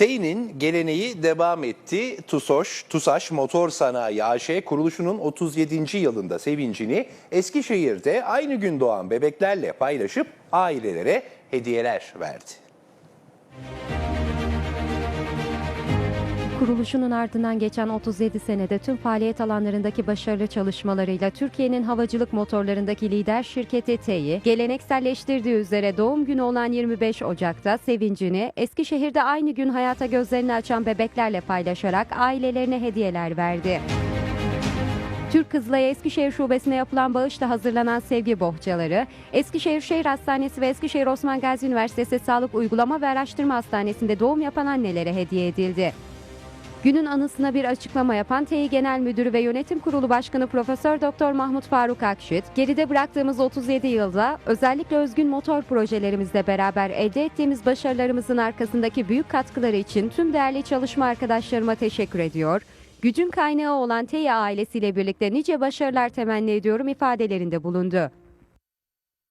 TEİ'nin geleneği devam etti. TUSOŞ, TUSAŞ Motor Sanayi AŞ kuruluşunun 37. yılında sevincini Eskişehir'de aynı gün doğan bebeklerle paylaşıp ailelere hediyeler verdi. Kuruluşunun ardından geçen 37 senede tüm faaliyet alanlarındaki başarılı çalışmalarıyla Türkiye'nin havacılık motorlarındaki lider şirketi TEİ, gelenekselleştirdiği üzere doğum günü olan 25 Ocak'ta sevincini Eskişehir'de aynı gün hayata gözlerini açan bebeklerle paylaşarak ailelerine hediyeler verdi. Türk Kızılay'a Eskişehir Şubesi'ne yapılan bağışla hazırlanan sevgi bohçaları, Eskişehir Şehir Hastanesi ve Eskişehir Osman Gazi Üniversitesi Sağlık Uygulama ve Araştırma Hastanesi'nde doğum yapan annelere hediye edildi. Günün anısına bir açıklama yapan TEİ Genel Müdürü ve Yönetim Kurulu Başkanı Profesör Doktor Mahmut Faruk Akşit, geride bıraktığımız 37 yılda özellikle özgün motor projelerimizle beraber elde ettiğimiz başarılarımızın arkasındaki büyük katkıları için tüm değerli çalışma arkadaşlarıma teşekkür ediyor. Gücün kaynağı olan TEİ ailesiyle birlikte nice başarılar temenni ediyorum ifadelerinde bulundu.